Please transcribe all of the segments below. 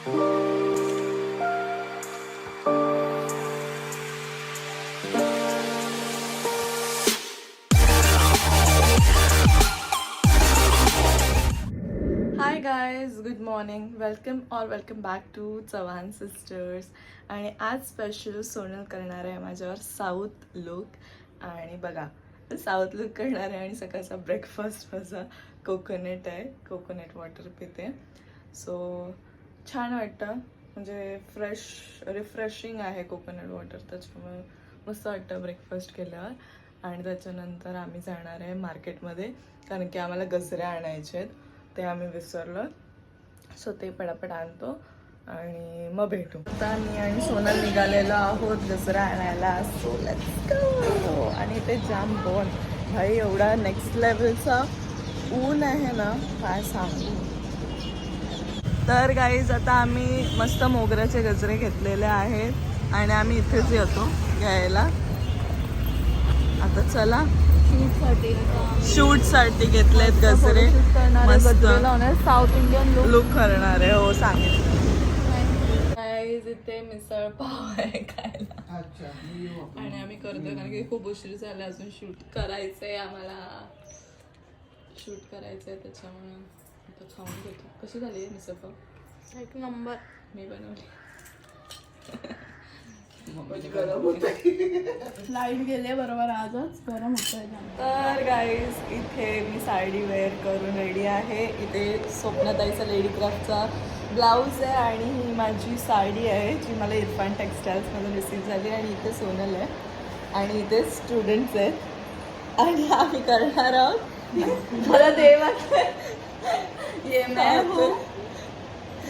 Hi guys good morning welcome or welcome back to Chavan sisters आणि आज special Sonal करणार आहे माझ्यावर साऊथ लुक आणि बघा साऊथ लुक करणार आहे आणि सकाळचा ब्रेकफास्ट माझा कोकोनट आहे. कोकोनट वॉटर पिते. सो छान वाटतं. म्हणजे फ्रेश रिफ्रेशिंग आहे कोकोनट वॉटर त्याच्यामुळे मस्त वाटतं ब्रेकफास्ट केल्यावर. आणि त्याच्यानंतर आम्ही जाणार आहे मार्केटमध्ये कारण की आम्हाला गजरे आणायचे आहेत. ते आम्ही विसरलो. सो ते पटापट आणतो आणि मग भेटू. आता मी आणि सोनल निघालेलो आहोत गजरा आणायला. सो लेट्स गो आणि ते जाम बोन भाई एवढा नेक्स्ट लेवलचा ऊन आहे ना काय सांगू? तर गाईज आता आम्ही मस्त मोगऱ्याचे गजरे घेतलेले आहेत आणि आम्ही इथेच येतो घ्यायला. आता चला. शूटसाठी घेतलेत गजरे. मस्त. साऊथ इंडियन लुक लुक करणार आहे हो सांगितलं इथे मिसळ पाव आहे खायला. आणि आम्ही करतोय कारण की खूप उशीर झाला अजून शूट करायचंय आम्हाला. शूट करायचंय त्याच्यामुळे. आता खाऊन घेतो. कशी झाली आहे मिसळ पाव? एक नंबर. मी बनवली. लाइट गेले बरोबर आजच. गरम होतंय तर गाईज इथे मी साडी वेअर करून रेडी आहे. इथे स्वप्नताईचा लेडी क्राफ्टचा ब्लाऊज आहे आणि ही माझी साडी आहे जी मला इरफान टेक्स्टाईल्समधून रिसीव झाली आणि इथे सोनल आहे. आणि इथे स्टुडंट्स आहेत. आणि आम्ही करणार आहोत. मला देव ये मैं हूँ।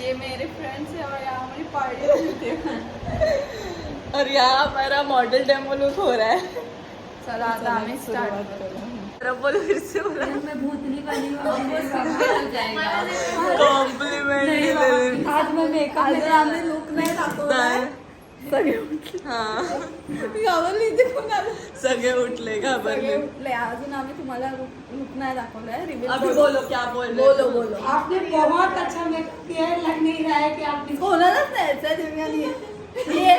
ये मेरे फ्रेंड्स है और यहाँ हमारी पार्टी होती है। और यहाँ हमारा मॉडल डेमो लुक हो रहा है। चला आता स्टार्ट करू। फिर से बोला। मैं भूतनी वाली हो कॉम्प्लिमेंट आज मैं मेकअप आज आम्ही लुक नाही सगळे हा। मी घाबरली इथे पण सगळे उठले सगळे घाबरले उठले. अजून आम्ही तुम्हाला लुक नाही दाखवलाय रिव्हिल अभी बोलो. क्या बोल रहे बोलो हो? बोलो. आपने बहुत अच्छा मेकअप किया है लग नहीं रहा है कि आपने कोणालाच द्यायचं दिव्यानी ये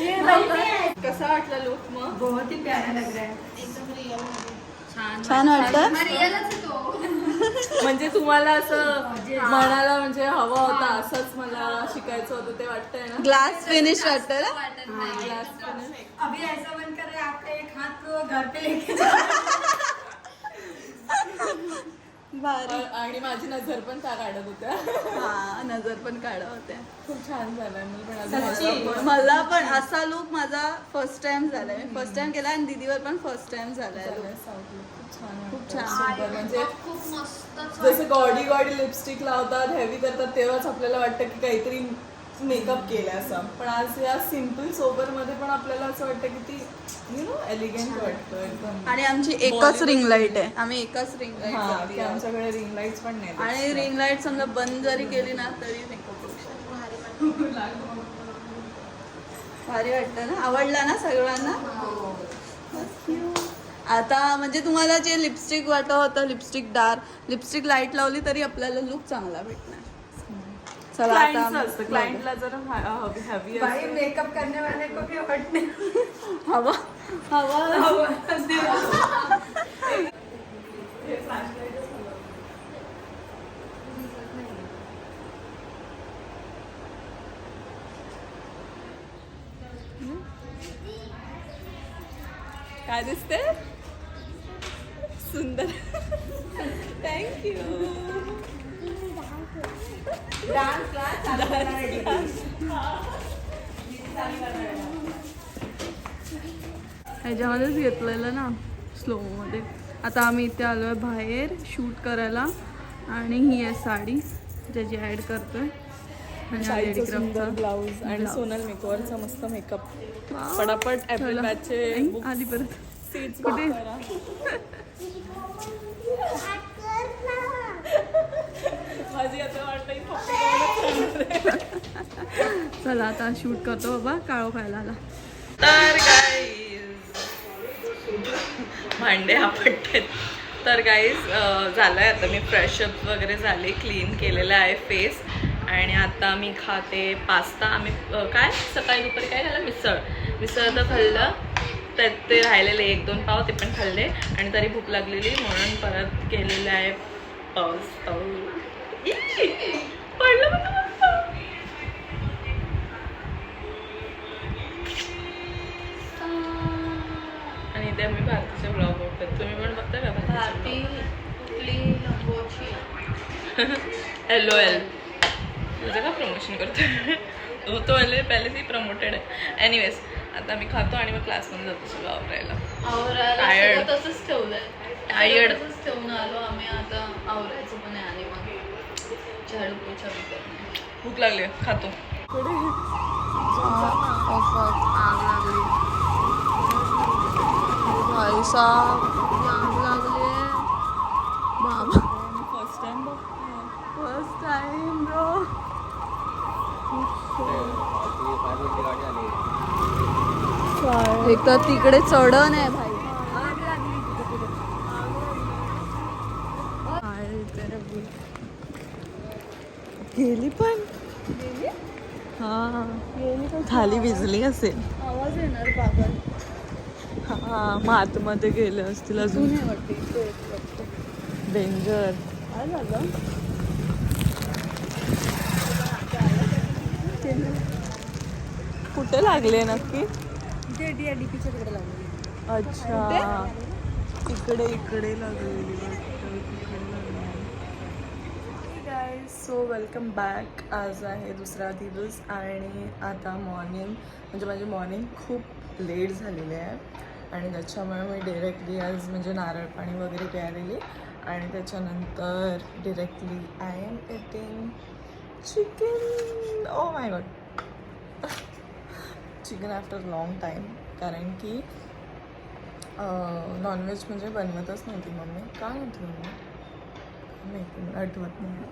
ये लवकर. कसा वाटला लुक मग? बहुत ही प्यारा लग रहा है. छान वाटतं म्हणजे तुम्हाला असं मनाला म्हणजे हवा होता असंच मला शिकायचं होतं ते वाटतंय ना? ग्लास फिनिश वाटतं ना? अभी ऐसा बन कर रहा है आपका एक हाथ को घर पे लेके जाओ आणि माझी नजर पण त्या काढत होत्या. हा नजर पण काढा होत्या. खूप छान झालंय. मी पण अजून मला पण असा लुक माझा फर्स्ट टाइम झालाय. मी फर्स्ट टाइम केला आणि दीदीवर पण फर्स्ट टाइम झालाय. खूप छान खूप वाटतंय. छान. सुंदर म्हणजे जसं गॉडी गॉडी लिपस्टिक लावतात हेवी करतात तेव्हाच आपल्याला वाटतं की काहीतरी मेकअप केलाय असं. पण आज या सिंपल सोबरमध्ये पण आपल्याला असं वाटतं की ती यु नो एलिगंट वाटतं एकदम. आणि आमची एकच रिंग लाइट आहे. आम्ही एकच रिंग हा लाइट आमच्याकडे रिंग लाईट्स पण नाही आणि रिंग लाइट समजा बंद जरी केली ना तरी मेकअप होऊ शकतो भारी वाटतं. ना? आवडला ना सगळ्यांना? आता म्हणजे तुम्हाला जे लिपस्टिक वाटत होतं लिपस्टिक डार्क लिपस्टिक लाइट लावली तरी आपल्याला लुक चांगला भेटणार. चला आता क्लायंटचं आम्ही- असतं. क्लायंटला जर हॅवी भाई मेकअप करने वाले को भी हवा हवा. काय दिसते सुंदर. थँक्यू क्लास चालू है ह्याच्यामध्येच घेतलेलं ना स्लोमध्ये आता आम्ही इथे आलो आहे बाहेर शूट करायला आणि ही आहे साडी ज्याची ॲड करतोय हा सुंदर craftचा ब्लाऊज आणि. सोनल मेकओवरचा मस्त मेकअप. पटापट. बॅचचे आई, आली परत सीट्स कुठे? माझी आता वाटतं ही पप्पी गावालाच राहणार आहे. चला आता शूट करतो बाबा काळो खायला. आला तर गाईज भांडे आपटतेत तर गाईज झालंय आता मी फ्रेशअप वगैरे झाले क्लीन केलेलं आहे फेस आणि आता मी खाते पास्ता. आम्ही काय? सकाळी दुपारी काय झालं? मिसळ. मिसळ तर खाल्लं. त्यात ते राहिलेले एक दोन पाव ते पण खाल्ले. आणि तरी भूक लागलेली म्हणून परत केलेलं आहे पाऊस पाऊस प्रमोटेड आहे. एनिवेज आता मी खातो आणि मग क्लासमध्ये जातो सगळं आवरायला. सगळं तसंच ठेवलंय. तसंच ठेवून आलो. आम्ही आता आवरायचं पण आहे आणि मग झाडू पोछा. भूक लागली. खातो. आग लागली पैसा आग लागली बाबा. First time first time bro एक तर तिकडे चढण आहे भाई. गेली पण. हा. खाली भिजली असेल. आवाज येणार पागल हा मग आतमध्ये गेले असतील अजून. वाटते डेंजर काय झालं कुठे लागले नक्की? लागली. अच्छा. इकडे? इकडे. लागलेली गाईज सो वेलकम बॅक आज आहे दुसरा दिवस आणि आता मॉर्निंग म्हणजे माझी मॉर्निंग खूप लेट झालेली आहे. आणि त्याच्यामुळे मी डिरेक्टली आज म्हणजे नारळ पाणी वगैरे प्यायलेली आणि त्याच्यानंतर directly I am eating chicken oh my god chicken after long time कारण की नॉनव्हेज म्हणजे बनवतच नव्हती मम्मी. का नव्हती मम्मी? नाही आठवत नाही.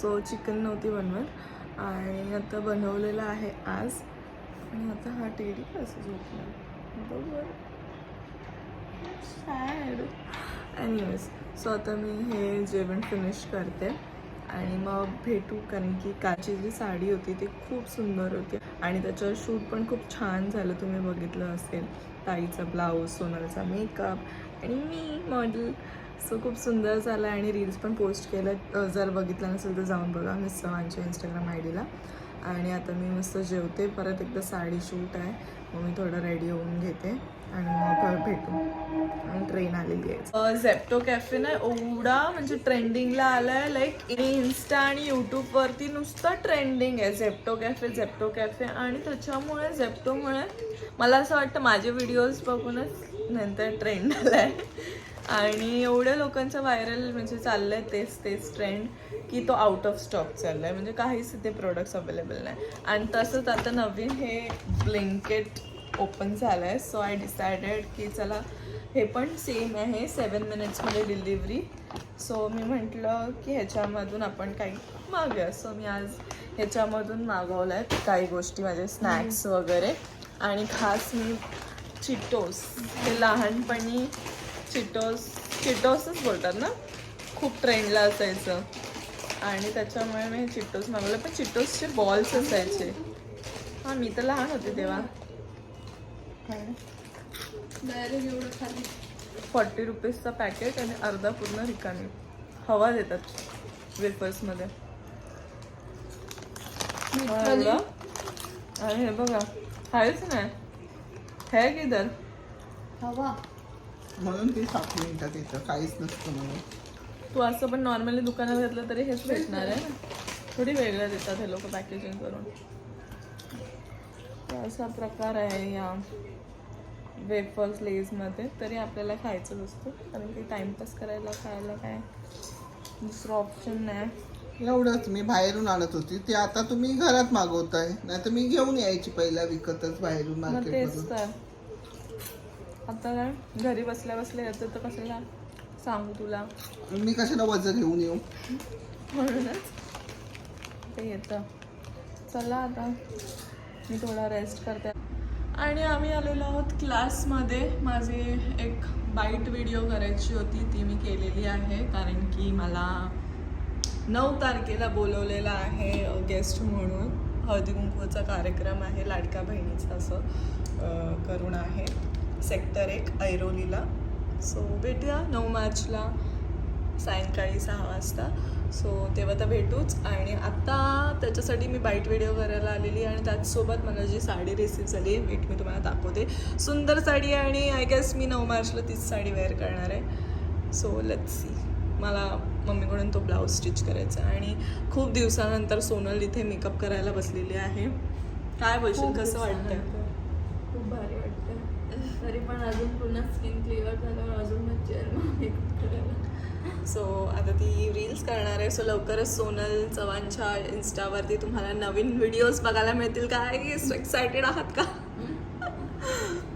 सो चिकन नव्हती बनवत. आणि आता बनवलेलं आहे आज. आणि आता हा टेडी कसं झोपला? बरोबर. सॅड एनिवेज सो आता मी हे जेवण फिनिश करते. आणि मग भेटू कारण की काची जी साडी होती ती खूप सुंदर होती आणि त्याच्यावर शूट पण खूप छान झालं तुम्ही बघितलं असेल. ताईचा ब्लाऊज सोनलचा मेकअप आणि मी मॉडेल सो खूप सुंदर झालं आणि रील्स पण पोस्ट केलं जर बघितलं नसेल तर जाऊन बघा मिस चव्हाणच्या इंस्टाग्राम आय डीला आणि आता मी मस्त जेवते परत एकदा साडी शूट आहे. मग मी थोडं रेडी होऊन घेते आणि मग ट्रेन आलेली आहे. झेप्टो कॅफे ना एवढा म्हणजे ट्रेंडिंगला आलाय लाईक इन्स्टा आणि यूट्यूबवरती नुसतं ट्रेंडिंग आहे. झेप्टो कॅफे झेप्टो कॅफे आणि त्याच्यामुळे झेप्टोमुळे मला असं वाटतं माझे व्हिडिओज बघूनच नंतर ट्रेंड आलाय. आणि एवढ्या लोकांचं व्हायरल म्हणजे चाललंय तेच तेच ट्रेंड की तो आउट ऑफ स्टॉक चाललाय. म्हणजे काहीच इथे प्रोडक्ट्स अवेलेबल नाही. आणि तसंच आता नवीन हे ब्लिंकेट ओपन झालं आहे सो आय डिसायडेड की चला हे पण सेम आहे. सेवन मिनिट्समध्ये डिलिव्हरी सो मी म्हटलं की ह्याच्यामधून आपण काही मागूया. सो मी आज ह्याच्यामधून मागवलं आहे काही गोष्टी माझे स्नॅक्स वगैरे. आणि खास मी चिटोस ते लहानपणी चिटोस चिटोसच बोलतात ना? खूप ट्रेंडला असायचं. आणि त्याच्यामुळे मी चिटोस मागवलं. पण चिटोसचे बॉल्स असायचे. हां मी तर लहान होते तेव्हा. फॉर्टी रुपीजचा पॅकेट आणि अर्धा पूर्ण रिकामी. हवा देतात वेफर्समध्ये. हे बघा काहीच नाही. हे किधर? हवा. म्हणून ती सात मिनिटात येतं काहीच नसतं म्हणून. तू असं पण नॉर्मली दुकानात घेतलं तरी हेच भेटणार आहे. ना थोडी वेगळं देतात हे लोक पॅकेजिंग करून. असा प्रकार आहे या. वेफर्स लेजमध्ये तरी आपल्याला खायचं असतं कारण की टाइमपास करायला खायला काय दुसरं ऑप्शन नाही. एवढंच. मी बाहेरून आणत होती. ते आता तुम्ही घरात मागवताय. नाही तर मी घेऊन यायची पहिला विकतच बाहेरून मार्केट आता काय? घरी बसल्या बसल्या येतं तर कशाला सांगू तुला? मी कशाला वजन घेऊन येऊ? म्हणूनच ते येतं. चला आता. मी थोडा रेस्ट करते. आणि आम्ही आलेलो आहोत क्लासमध्ये. माझी एक बाईट व्हिडिओ करायची होती ती मी केलेली आहे कारण की मला नऊ तारखेला बोलवलेलं आहे गेस्ट म्हणून. हळदी कुंकूचा कार्यक्रम आहे लाडक्या बहिणीचा असं करून आहे. सेक्टर एक ऐरोलीला. सो भेटूया नऊ मार्चला. सायंकाळी सहा वाजता. सो तेव्हा तर भेटूच. आणि आत्ता त्याच्यासाठी मी बाईट व्हिडिओ करायला आलेली आणि त्याचसोबत मला जी साडी रिसीव झाली आहे वेट मी तुम्हाला दाखवते. सुंदर साडी आहे आणि आय गेस मी नऊ मार्चला तीच साडी वेअर करणार आहे. सो लेट सी मला मम्मीकडून तो ब्लाऊज स्टिच करायचा आहे. आणि खूप दिवसानंतर सोनल इथे मेकअप करायला बसलेली आहे. काय बोलशील कसं वाटतं खूप भारी वाटतं तरी पण अजून पुन्हा स्किन क्लिअर झाल्यावर अजून मज्जा मेकअप करायला. सो आता ती रील्स करणार आहे. सो लवकरच सोनल चव्हाणच्या इन्स्टावरती तुम्हाला नवीन व्हिडिओज बघायला मिळतील काय एक्सायटेड आहात का?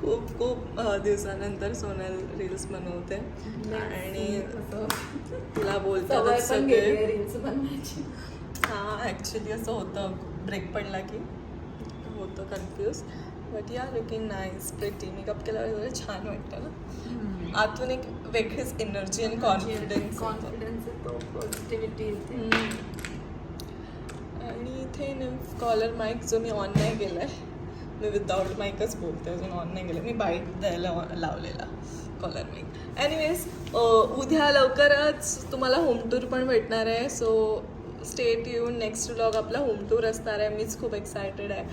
खूप खूप दिवसानंतर सोनल रील्स बनवते. आणि तिला बोलतात सगळे. रील्स बनवायची. हां ॲक्च्युली असं होतं. ब्रेक पडला की होतं confuse but yeah looking nice pretty makeup केल्यावर छान वाटतं ना. आतून एक वेगळीच एनर्जी आणि कॉन्फिडन्स कॉन्फिडन्स येतो पॉझिटिव्हिटी येते आणि इथे कॉलर माईक जो मी ऑन नाही केला आहे मी विदाऊट माईकच बोलते. अजून ऑन नाही केलं. मी बाईट द्यायला लावलेला कॉलर माईक एनिवेज उद्या लवकरच तुम्हाला होम टूर पण भेटणार आहे. सो स्टेट येऊन नेक्स्ट व्लॉग आपला होम टूर असणार आहे. मीच खूप एक्सायटेड आहे.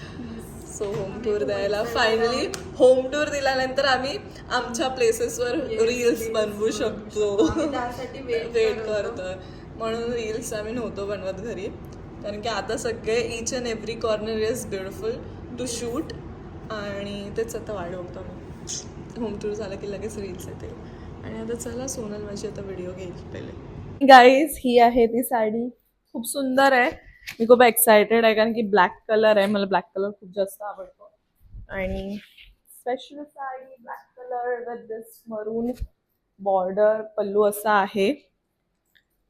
सो होम टूर द्यायला फायनली होम टूर दिल्यानंतर आम्ही आमच्या प्लेसेसवर रील्स बनवू शकतो. त्यासाठी वेट करतोय. म्हणून रील्स आम्ही नव्हतो बनवत घरी. कारण की आता सगळे each and every corner is beautiful to shoot आणि तेच आता वाढ बघतो मी होम टूर झालं की लगेच रील्स येते आणि आता चला सोनल माझी आता व्हिडिओ घेईल पहिले. गाईज ही आहे ती साडी. खूप सुंदर आहे. मी खूप एक्सायटेड आहे कारण की ब्लॅक कलर आहे. मला ब्लॅक कलर खूप जास्त आवडतो. आणि special sari black colour with this maroon border pallu असा आहे.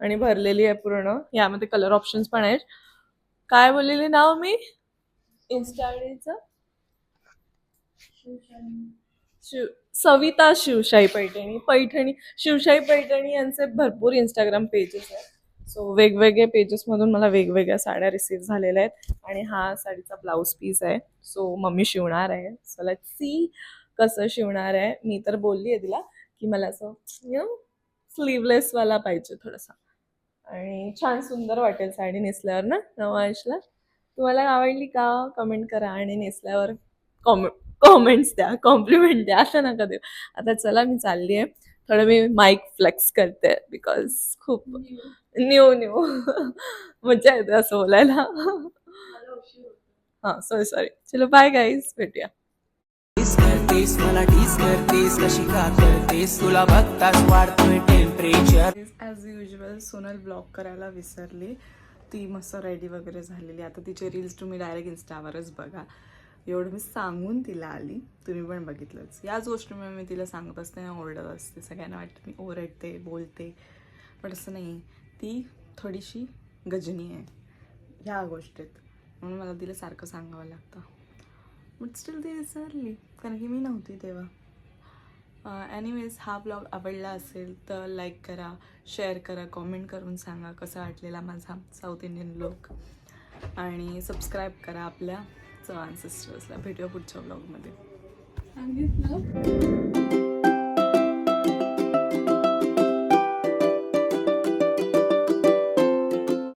आणि भरलेली आहे पूर्ण. यामध्ये कलर ऑप्शन्स पण आहेत. काय बोललेली नाव मी? इन्स्टा शिव सविता शिवशाही पैठणी. पैठणी शिवशाही पैठणी यांचे भरपूर इंस्टाग्राम पेजेस आहेत. सो वेगवेगळे पेजेसमधून मला वेगवेगळ्या साड्या रिसीव झालेल्या आहेत. आणि हा साडीचा ब्लाऊज पीस आहे. सो मम्मी शिवणार आहे. सो लेट सी कसं शिवणार आहे. मी तर बोलली आहे तिला की मला असं यु नो स्लीवलेसवाला पाहिजे थोडासा. आणि छान सुंदर वाटेल साडी नेसल्यावर ना नवाजला तुम्हाला आवडली का? कमेंट करा आणि नेसल्यावर कॉमे कॉमेंट्स द्या कॉम्प्लिमेंट द्या. असं नका देऊ. आता चला मी चालली आहे. थोडं मी माईक फ्लेक्स करते बिकॉज खूप न्यू न्यू. मजा येते असं बोलायला. हां सॉरी सॉरी चलो बाय गाईज भेटूया. करतेस मला टीस करतेस कशी का करतेस? तुला बघताच वाढतोय temperature as usual Sonal blog करायला विसरली. ती मस्त रेडी वगैरे झालेली. आता तिचे रील्स तुम्ही डायरेक्ट इन्स्टावरच बघा. एवढं मी सांगून तिला आली. तुम्ही पण बघितलंच. याच गोष्टीमुळे मी तिला सांगत असते आणि ओरडत असते. सगळ्यांना वाटतं मी ओरडते बोलते. पण असं नाही. ती थोडीशी गजनी आहे. ह्या गोष्टीत. म्हणून मला तिला सारखं सांगावं लागतं. बट स्टील ती विसरली कारण की मी नव्हती तेव्हा. एनिवेज हा ब्लॉग आवडला असेल तर लाईक करा शेअर करा कॉमेंट करून सांगा कसा वाटलेला माझा साऊथ इंडियन लुक आणि सबस्क्राईब करा आपल्या चव्हाण सिस्टर्सला भेटूया पुढच्या ब्लॉगमध्ये आणि